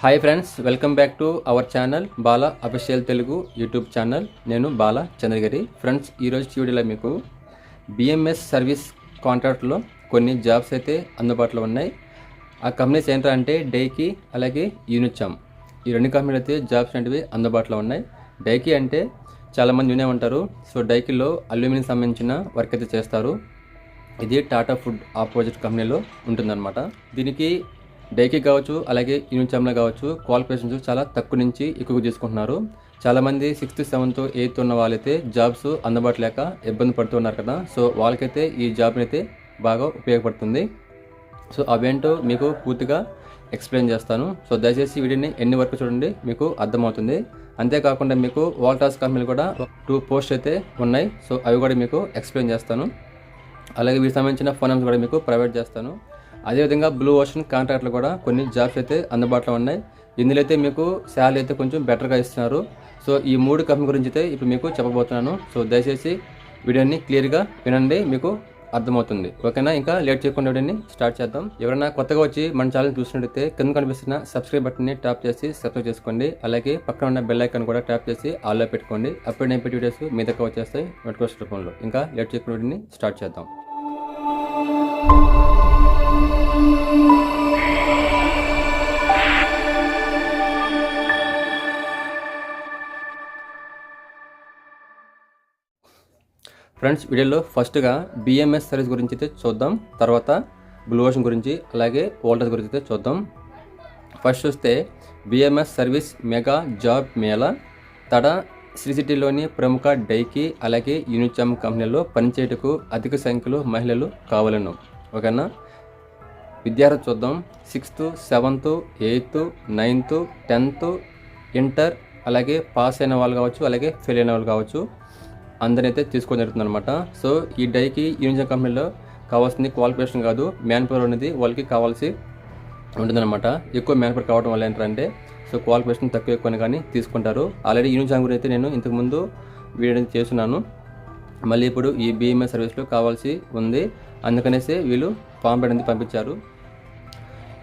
Hi friends welcome back to our channel Bala official Telugu YouTube channel నేను Bala Chandragiri. Friends ఈరోజు స్టూడియోలో మీకు BMS service కాంట్రాక్ట్లో కొన్ని జాబ్స్ అయితే అందుబాటులో ఉన్నాయి. ఆ కంపెనీస్ ఏంటంటే డైకి అలాగే యూనిచామ్ ఈ రెండు కంపెనీలు అయితే జాబ్స్ అనేవి అందుబాటులో ఉన్నాయి. డైకి అంటే చాలామంది వినే ఉంటారు సో డైకిలో అల్యూమినియం సంబంధించిన వర్క్ అయితే చేస్తారు. ఇది టాటా ఫుడ్ ఆపోజిట్ కంపెనీలో ఉంటుందన్నమాట. దీనికి డైకి కావచ్చు అలాగే యూనిచామ్లో కావచ్చు క్వాలిఫికేషన్స్ చాలా తక్కువ నుంచి ఎక్కువ తీసుకుంటున్నారు. చాలామంది సిక్స్త్ సెవెంత్ ఎయిత్ ఉన్న వాళ్ళైతే జాబ్స్ అందుబాటు లేక ఇబ్బంది పడుతున్నారు కదా. సో వాళ్ళకైతే ఈ జాబ్ని అయితే బాగా ఉపయోగపడుతుంది. సో అవేంటో మీకు పూర్తిగా ఎక్స్ప్లెయిన్ చేస్తాను. సో దయచేసి వీడియోని ఎన్ని వరకు చూడండి మీకు అర్థమవుతుంది. అంతేకాకుండా మీకు వాల్టాస్ కంపెనీలు కూడా టూ పోస్ట్ అయితే ఉన్నాయి. సో అవి కూడా మీకు ఎక్స్ప్లెయిన్ చేస్తాను. అలాగే వీటికి సంబంధించిన ఫోన్ నెంబర్స్ కూడా మీకు ప్రొవైడ్ చేస్తాను. అదేవిధంగా బ్లూ ఓషన్ కాంట్రాక్ట్లు కూడా కొన్ని జాబ్స్ అయితే అందుబాటులో ఉన్నాయి. ఇందులో అయితే మీకు శాలరీ అయితే కొంచెం బెటర్గా ఇస్తున్నారు. సో ఈ మూడు కంపెనీ గురించి అయితే ఇప్పుడు మీకు చెప్పబోతున్నాను. సో దయచేసి వీడియోని క్లియర్గా వినండి మీకు అర్థమవుతుంది. ఓకేనా? ఇంకా లేట్ చేయకుండా వీడియోని స్టార్ట్ చేద్దాం. ఎవరైనా కొత్తగా వచ్చి మన ఛానల్ చూసినట్టయితే కింద కనిపిస్తున్న సబ్స్క్రైబ్ బటన్ని ట్యాప్ చేసి సబ్స్క్రైబ్ చేసుకోండి. అలాగే పక్కన ఉన్న బెల్ ఐకాన్ కూడా ట్యాప్ చేసి ఆల్లో పెట్టుకోండి. అప్పుడు నేను పెట్టి వీడియోస్ మీ దగ్గర వచ్చేస్తాయి. నోటిఫికేషన్ రూపంలో. ఇంకా లేట్ చేయకుండా వీడియోని స్టార్ట్ చేద్దాం. ఫ్రెండ్స్ వీడియోలో ఫస్ట్గా బిఎంఎస్ సర్వీస్ గురించి అయితే చూద్దాం. తర్వాత బ్లూ ఓషన్ గురించి అలాగే వోల్టర్స్ గురించి అయితే చూద్దాం. ఫస్ట్ చూస్తే BMS service mega job mela. Tada Sri సిటీలోని ప్రముఖ డైకి అలాగే యూనిచామ్ కంపెనీలో పనిచేయటకు అధిక సంఖ్యలో మహిళలు కావాలను. ఓకేనా? విద్యార్థి చూద్దాం. Sixth seventh eighth ninth tenth inter అలాగే పాస్ అయిన వాళ్ళు కావచ్చు అలాగే ఫెయిల్ అయిన వాళ్ళు కావచ్చు అందరినీ అయితే తీసుకోవడం జరుగుతుందనమాట సో ఈ డైకి యూనిజన్ కంపెనీలో కావాల్సింది క్వాలిఫికేషన్ కాదు మ్యాన్ పవర్ అనేది వాళ్ళకి కావాల్సి ఉంటుందన్నమాట. ఎక్కువ మ్యాన్ పవర్ కావడం వల్ల ఏంటంటే సో క్వాలిఫికేషన్ తక్కువ ఎక్కువ కానీ తీసుకుంటారు. ఆల్రెడీ యూనిజామ్ గురించి అయితే నేను ఇంతకుముందు వీడియో చేస్తున్నాను. మళ్ళీ ఇప్పుడు ఈ బిఎంఎస్ సర్వీస్లో కావాల్సి ఉంది. అందుకనేసి వీళ్ళు ఫామ్ అనేది పంపించారు.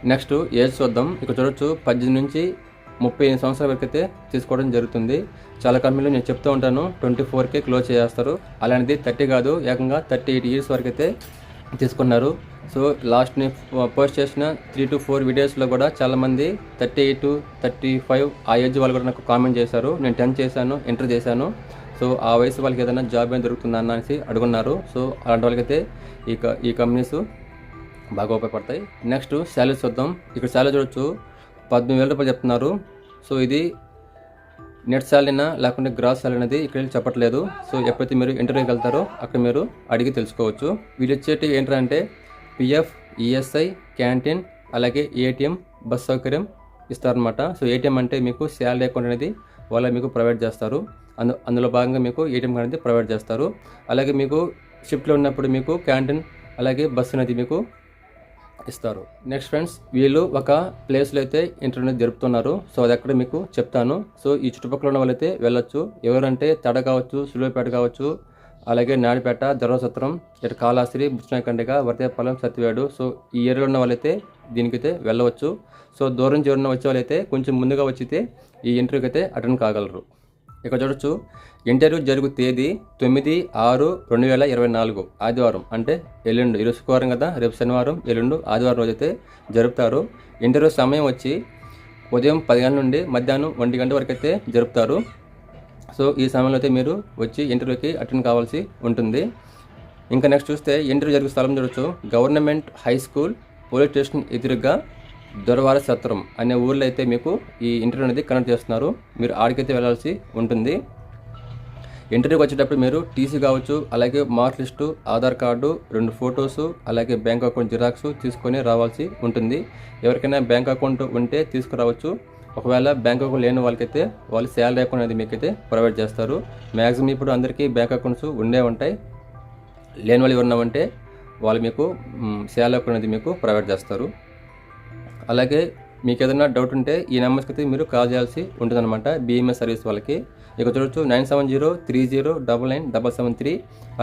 నెక్స్ట్ ఏజ్ చూద్దాం. ఇక్కడ చూడొచ్చు పద్దెనిమిది నుంచి ముప్పై ఎనిమిది సంవత్సరాల వరకు అయితే తీసుకోవడం జరుగుతుంది. చాలా కంపెనీలు నేను చెప్తూ ఉంటాను ట్వంటీ ఫోర్కే క్లోజ్ చేస్తారు. అలాంటిది థర్టీ కాదు ఏకంగా థర్టీ ఎయిట్ ఇయర్స్ వరకు అయితే తీసుకున్నారు. సో లాస్ట్ నేను పోస్ట్ చేసిన త్రీ టు ఫోర్ వీడియోస్లో కూడా చాలామంది థర్టీ ఎయిట్ థర్టీ ఫైవ్ ఆ ఏజ్ వాళ్ళు కూడా నాకు కామెంట్ చేశారు. నేను టెన్త్ చేశాను ఎంటర్ చేశాను. సో ఆ వయసు వాళ్ళకి ఏదైనా జాబ్ ఏమైనా దొరుకుతుందా అనేసి అడుగున్నారు. సో అలాంటి వాళ్ళకైతే ఈ క- ఈ కంపెనీస్ బాగా ఉపయోగపడతాయి. నెక్స్ట్ శాలరీ చూద్దాం. ఇక్కడ శాలరీ చూడొచ్చు. పద్దెనిమిది వేల రూపాయలు చెప్తున్నారు. సో ఇది నెట్ శాలరీనా లేకుంటే గ్రాస్ శాలరీ అనేది ఇక్కడ చెప్పట్లేదు. సో ఎప్పుడైతే మీరు ఇంటర్వ్యూకి వెళ్తారో అక్కడ మీరు అడిగి తెలుసుకోవచ్చు. వీళ్ళు వచ్చేటి ఏంటంటే పిఎఫ్ ఈఎస్ఐ క్యాంటీన్ అలాగే ఏటీఎం బస్ సౌకర్యం ఇస్తారనమాట సో ఏటీఎం అంటే మీకు శాలరీ అకౌంట్ అనేది వాళ్ళు మీకు ప్రొవైడ్ చేస్తారు. అందు అందులో భాగంగా మీకు ఏటీఎం అనేది ప్రొవైడ్ చేస్తారు. అలాగే మీకు షిఫ్ట్లో ఉన్నప్పుడు మీకు క్యాంటీన్ అలాగే బస్సు అనేది మీకు ఇస్తారు. నెక్స్ట్ ఫ్రెండ్స్ వీళ్ళు ఒక ప్లేస్లో అయితే ఇంటర్వ్యూ జరుపుతున్నారు. సో అది ఎక్కడ మీకు చెప్తాను. సో ఈ చుట్టుపక్కల ఉన్న వాళ్ళైతే వెళ్ళొచ్చు. ఎవరంటే తడ కావచ్చు సులువుపేట కావచ్చు అలాగే నాడిపేట ధర్మసత్రం ఇటు కాళాస్త్రి బుచ్చినాయకండిక వర్తేపాలెం సత్యవేడు. సో ఈ ఏరియాలో ఉన్న వాళ్ళైతే దీనికైతే వెళ్ళవచ్చు. సో దూరం నుంచి వచ్చే వాళ్ళైతే కొంచెం ముందుగా వచ్చితే ఈ ఇంటర్వ్యూకి అయితే అటెండ్ కాగలరు. ఇక్కడ చూడొచ్చు. ఇంటర్వ్యూ జరుగు తేదీ తొమ్మిది ఆరు రెండు వేల ఇరవై నాలుగు ఆదివారం. అంటే ఎల్లుండు. ఈరోజు శుక్రవారం కదా? రేపు శనివారం ఎల్లుండు ఆదివారం రోజైతే జరుపుతారు. ఇంటర్వ్యూ సమయం వచ్చి ఉదయం పది గంటల నుండి మధ్యాహ్నం ఒంటి గంట వరకు అయితే జరుపుతారు. సో ఈ సమయంలో అయితే మీరు వచ్చి ఇంటర్వ్యూకి అటెండ్ కావాల్సి ఉంటుంది. ఇంకా నెక్స్ట్ చూస్తే ఇంటర్వ్యూ జరిగే స్థలం చూడొచ్చు. Government high school police station ఎదురుగా దొరవార సత్రం అనే ఊర్లో అయితే మీకు ఈ ఇంటర్వ్యూ అనేది కనెక్ట్ చేస్తున్నారు. మీరు ఆడికైతే వెళ్ళాల్సి ఉంటుంది. ఇంటర్వ్యూకి వచ్చేటప్పుడు మీరు టీసీ కావచ్చు అలాగే మార్క్ లిస్టు ఆధార్ కార్డు రెండు ఫొటోస్ అలాగే బ్యాంక్ అకౌంట్ జిరాక్స్ తీసుకొని రావాల్సి ఉంటుంది. ఎవరికైనా బ్యాంక్ అకౌంట్ ఉంటే తీసుకురావచ్చు. ఒకవేళ బ్యాంక్ అకౌంట్ లేని వాళ్ళకైతే వాళ్ళు శాలరీ అకౌంట్ అనేది మీకైతే ప్రొవైడ్ చేస్తారు. మ్యాక్సిమం ఇప్పుడు అందరికీ బ్యాంక్ అకౌంట్స్ ఉండే ఉంటాయి. లేని వాళ్ళు ఉన్నామంటే వాళ్ళు మీకు శాలరీ అకౌంట్ అనేది మీకు ప్రొవైడ్ చేస్తారు. అలాగే మీకు ఏదైనా డౌట్ ఉంటే ఈ నెంబర్స్కి అయితే మీరు కాల్ చేయాల్సి ఉంటుందన్నమాట. బీఎంఎస్ సర్వీస్ వాళ్ళకి. ఇక చూడొచ్చు nine seven zero three zero double nine double seven three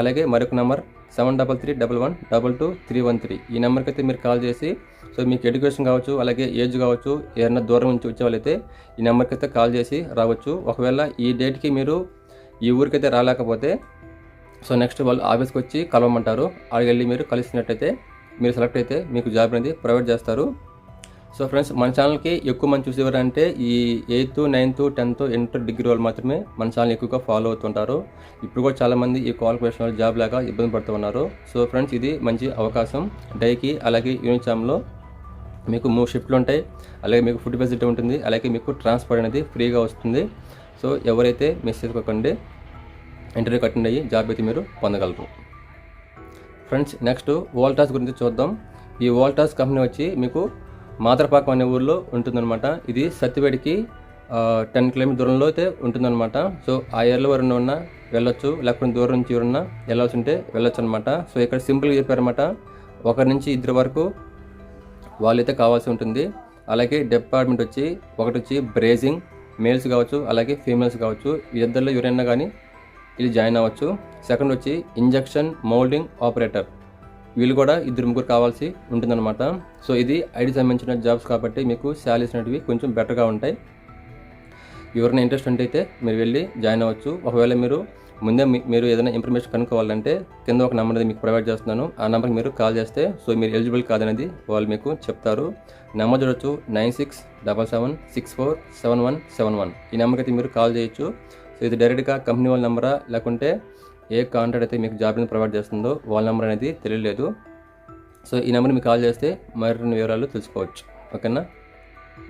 అలాగే మరొక number seven double three double one double two three one three ఈ నెంబర్కి అయితే మీరు కాల్ చేసి సో మీకు ఎడ్యుకేషన్ కావచ్చు అలాగే ఏజ్ కావచ్చు ఏదైనా దూరం నుంచి వచ్చే వాళ్ళైతే ఈ నెంబర్కి అయితే కాల్ చేసి రావచ్చు. ఒకవేళ ఈ డేట్కి మీరు ఈ ఊరికైతే రాలేకపోతే సో నెక్స్ట్ వాళ్ళు ఆఫీస్కి వచ్చి కలవమంటారు. అక్కడికి వెళ్ళి మీరు కలిసినట్టయితే మీరు సెలెక్ట్ అయితే మీకు జాబ్ అనేది ప్రొవైడ్ చేస్తారు. సో ఫ్రెండ్స్ మన ఛానల్కి ఎక్కువ మంది చూసేవారు అంటే ఈ eighth ninth tenth inter degree వాళ్ళు మాత్రమే మన ఛానల్ ఎక్కువగా ఫాలో అవుతుంటారు. ఇప్పుడు కూడా చాలామంది ఈ క్వాలిఫికేషన్ వాళ్ళు జాబ్ లేక ఇబ్బంది పడుతూ ఉన్నారు. సో ఫ్రెండ్స్ ఇది మంచి అవకాశం. డైకి అలాగే యూనిచామ్లో మీకు మూడు షిఫ్ట్లు ఉంటాయి. అలాగే మీకు ఫుడ్ ఫెసిలిటీ ఉంటుంది. అలాగే మీకు ట్రాన్స్పోర్ట్ అనేది ఫ్రీగా వస్తుంది. సో ఎవరైతే మెసేజ్ చేసుకోకండి ఇంటర్వ్యూ అటెండ్ అయ్యి జాబ్ అయితే మీరు పొందగలరు. ఫ్రెండ్స్ నెక్స్ట్ వోల్టాస్ గురించి చూద్దాం. ఈ వోల్టాస్ కంపెనీ వచ్చి మీకు మాదరపాకం అనే ఊర్లో ఉంటుందన్నమాట. ఇది సత్తివేడికి టెన్ కిలోమీటర్ దూరంలో అయితే ఉంటుందన్నమాట. సో ఆ ఏరియాలో ఎవరైనా ఉన్నా వెళ్ళొచ్చు. లేకపోతే దూరం నుంచి ఎవరన్నా వెళ్ళాల్సి ఉంటే వెళ్ళొచ్చు అనమాట సో ఇక్కడ సింపుల్గా చెప్పారన్నమాట. ఒకరి నుంచి ఇద్దరు వరకు వాళ్ళైతే కావాల్సి ఉంటుంది. అలాగే డిపార్ట్మెంట్ వచ్చి ఒకటి వచ్చి బ్రేజింగ్ మేల్స్ కావచ్చు అలాగే ఫీమేల్స్ కావచ్చు. ఇద్దరిలో ఎవరైనా కానీ ఇది జాయిన్ అవ్వచ్చు. సెకండ్ వచ్చి ఇంజెక్షన్ మౌల్డింగ్ ఆపరేటర్. వీళ్ళు కూడా ఇద్దరు ముగ్గురు కావాల్సి ఉంటుందన్నమాట. సో ఇది ఐడి సంబంధించిన జాబ్స్ కాబట్టి మీకు శాలరీస్ అనేటివి కొంచెం బెటర్గా ఉంటాయి. ఎవరైనా ఇంట్రెస్ట్ ఉంటే అయితే మీరు వెళ్ళి జాయిన్ అవ్వచ్చు. ఒకవేళ మీరు ముందే మీరు ఏదైనా ఇన్ఫర్మేషన్ కనుక్కోవాలంటే కింద ఒక నెంబర్ అనేది మీకు ప్రొవైడ్ చేస్తున్నాను. ఆ నెంబర్కి మీరు కాల్ చేస్తే సో మీరు ఎలిజిబుల్ కాదనేది వాళ్ళు మీకు చెప్తారు. నెంబర్ చూడొచ్చు nine six double seven six four seven one seven one. ఈ నెంబర్కి అయితే మీరు కాల్ చేయొచ్చు. సో ఇది డైరెక్ట్గా కంపెనీ వాళ్ళ నెంబరా? లేకుంటే ఏ కాంటాక్ట్ అయితే మీకు జాబ్ ప్రొవైడ్ చేస్తుందో వాళ్ళ నెంబర్ అనేది తెలియలేదు. సో ఈ నెంబర్ మీకు కాల్ చేస్తే మరిన్ని వివరాలు తెలుసుకోవచ్చు. ఓకేనా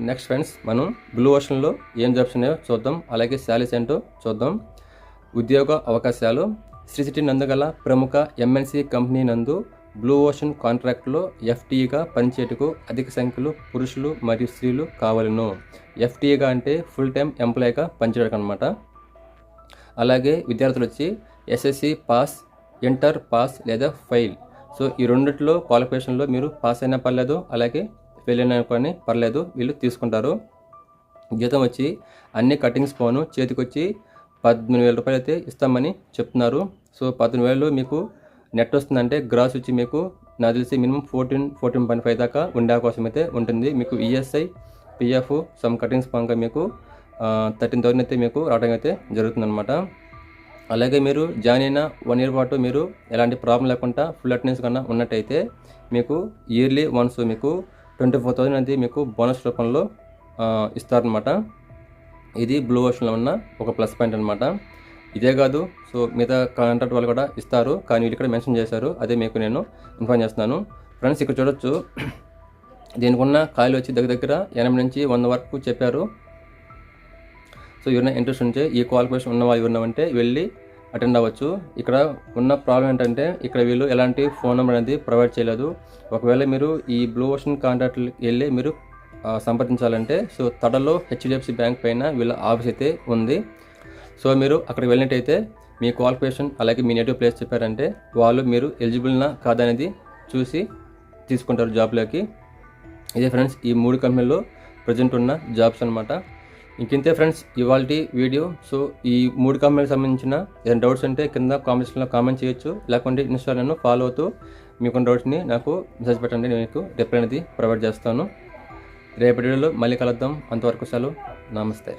నెక్స్ట్ ఫ్రెండ్స్ మనం బ్లూ ఓషన్లో ఏం జాబ్స్ ఉన్నాయో చూద్దాం. అలాగే శాలరీస్ ఏంటో చూద్దాం. ఉద్యోగ అవకాశాలు. శ్రీ సిటీ నందుగల ప్రముఖ ఎంఎన్సీ కంపెనీ నందు బ్లూ ఓషన్ కాంట్రాక్ట్లో ఎఫ్టీగా పనిచేయటకు అధిక సంఖ్యలో పురుషులు మరియు స్త్రీలు కావాలను. ఎఫ్టీగా అంటే ఫుల్ టైం ఎంప్లాయీగా పనిచేయడం అనమాట అలాగే విద్యార్థులు వచ్చి ఎస్ఎస్సి పాస్ ఇంటర్ పాస్ లేదా ఫెయిల్ సో ఈ రెండిట్లో క్వాలిఫికేషన్లో మీరు పాస్ అయినా పర్లేదు అలాగే ఫెయిల్ అయినా కానీ పర్లేదు వీళ్ళు తీసుకుంటారు. జీతం వచ్చి అన్ని కటింగ్స్ పోను చేతికొచ్చి పద్దెనిమిది వేల రూపాయలు అయితే ఇస్తామని చెప్తున్నారు. సో పద్దెనిమిది వేలు మీకు నెట్ వస్తుందంటే గ్రాస్ వచ్చి మీకు నాకు తెలిసి minimum fourteen fourteen point five దాకా ఉండే అవకాశం అయితే ఉంటుంది. మీకు ఈఎస్ఐ పిఎఫ్ సమ్ కటింగ్స్ పరంగా మీకు థర్టీన్ థౌసండ్ అయితే మీకు రావడం అయితే జరుగుతుందన్నమాట. అలాగే మీరు జాయిన్ అయిన వన్ ఇయర్ పాటు మీరు ఎలాంటి ప్రాబ్లం లేకుండా ఫుల్ అటెండెన్స్ కన్నా ఉన్నట్టయితే మీకు ఇయర్లీ వన్స్ మీకు ట్వంటీ ఫోర్ థౌసండ్ అనేది మీకు బోనస్ రూపంలో ఇస్తారనమాట ఇది బ్లూ ఓషన్లో ఉన్న ఒక ప్లస్ పాయింట్ అనమాట ఇదే కాదు సో మిగతా కాంట్రాక్ట్ వాళ్ళు కూడా ఇస్తారు కానీ వీళ్ళు ఇక్కడ మెన్షన్ చేశారు అదే మీకు నేను ఇన్ఫార్మ్ చేస్తున్నాను. ఫ్రెండ్స్ ఇక్కడ చూడొచ్చు దీనికి ఉన్న ఖాళీ వచ్చి దగ్గర దగ్గర ఎనభై నుంచి వంద వరకు చెప్పారు. సో ఎవరైనా ఇంట్రెస్ట్ ఉంటే ఈ క్వాలిఫికేషన్ ఉన్న వాళ్ళు ఎవరైనా వెళ్ళి అటెండ్ అవ్వచ్చు. ఇక్కడ ఉన్న ప్రాబ్లం ఏంటంటే ఇక్కడ వీళ్ళు ఎలాంటి ఫోన్ నెంబర్ అనేది ప్రొవైడ్ చేయలేదు. ఒకవేళ మీరు ఈ బ్లూ ఓషన్ కాంటాక్ట్ వెళ్ళి మీరు సంప్రదించాలంటే సో తడలో హెచ్డిఎఫ్సి బ్యాంక్ పైన వీళ్ళ ఆఫీస్ అయితే ఉంది. సో మీరు అక్కడికి వెళ్ళినట్టయితే మీ క్వాలిఫికేషన్ అలాగే మీ నేటివ్ ప్లేస్ చెప్పారంటే వాళ్ళు మీరు ఎలిజిబుల్నా కాదనేది చూసి తీసుకుంటారు జాబ్లోకి ఇదే ఫ్రెండ్స్ ఈ మూడు కంపెనీల్లో ప్రజెంట్ ఉన్న జాబ్స్ అనమాట ఇంకింతే ఫ్రెండ్స్ ఇవాళ వీడియో. సో ఈ మూడు కంపెనీలకు సంబంధించిన ఏదైనా డౌట్స్ ఉంటే కింద కామెంట్స్లో కామెంట్ చేయొచ్చు. లేకుంటే ఇన్స్టాగ్రామ్ను ఫాలో అవుతూ మీకున్న డౌట్స్ని నాకు మెసేజ్ పెట్టండి నేను మీకు రిప్లై అనేది ప్రొవైడ్ చేస్తాను. రేపటి వీడియోలో మళ్ళీ కలుద్దాం. అంతవరకు సెలవు. నమస్తే.